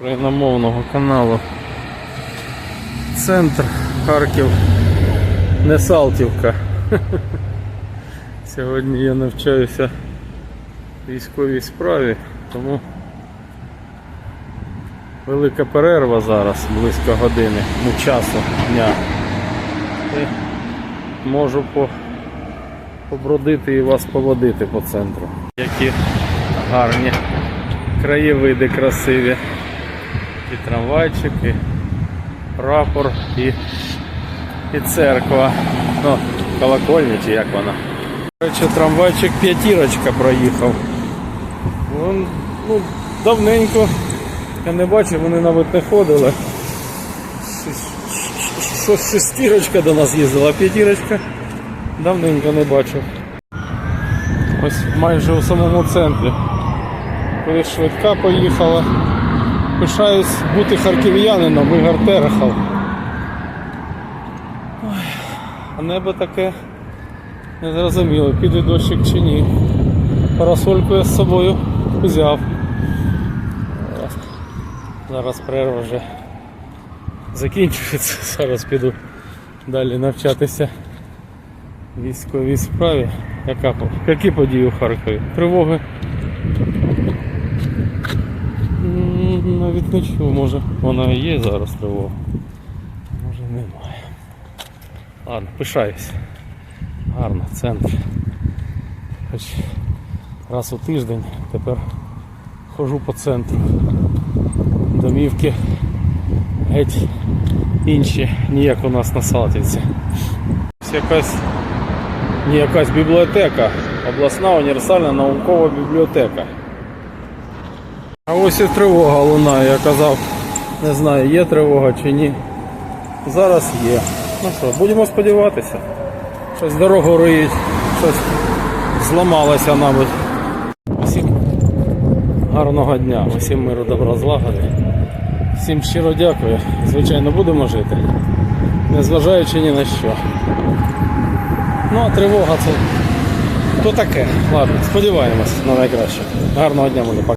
Україномовного каналу. Центр Харків. Не Салтівка. Сьогодні я навчаюся військовій справі, тому велика перерва зараз, близько години, ну часу дня. І можу по, побродити і вас поводити по центру. Які гарні краєвиди красиві. І трамвайчик, і прапор, і, і церква. Ну, колокольня чи як вона. Короче, трамвайчик п'ятірочка проїхав. Вон, ну, давненько. Я не бачив, вони навіть не ходили. Щось- шестірочка до нас їздила, а п'ятірочка давненько не бачив. Ось майже у самому центрі. Коли швидка поїхала. Пишаюсь бути харків'янином Ігор Терехов. А небо таке незрозуміло, піде дощик чи ні. Парасольку я з собою взяв. Зараз- перерва вже закінчується. Зараз піду далі навчатися військовій справі. Які події у Харкові? Тривоги М, Навіть не чув, може вона і є зараз тривога. Може немає. Ладно, пишаюсь. Гарно, центр. Хоч раз у тиждень тепер хожу по центру. Домівки геть інші, ні як у нас на Салтівці. Ось якась не якась бібліотека, обласна універсальна наукова бібліотека. А ось і тривога лунає, я казав, не знаю, є тривога чи ні. Зараз є. Ну що, будемо сподіватися. Щось дорогу риють, щось зламалося, мабуть. Усім гарного дня, усім миру добра злагоди. Всім щиро дякую. Звичайно, будемо жити. Незважаючи ні на що. Ну а тривога це то таке. Ладно, сподіваємось на найкраще. Гарного дня буде. Пока.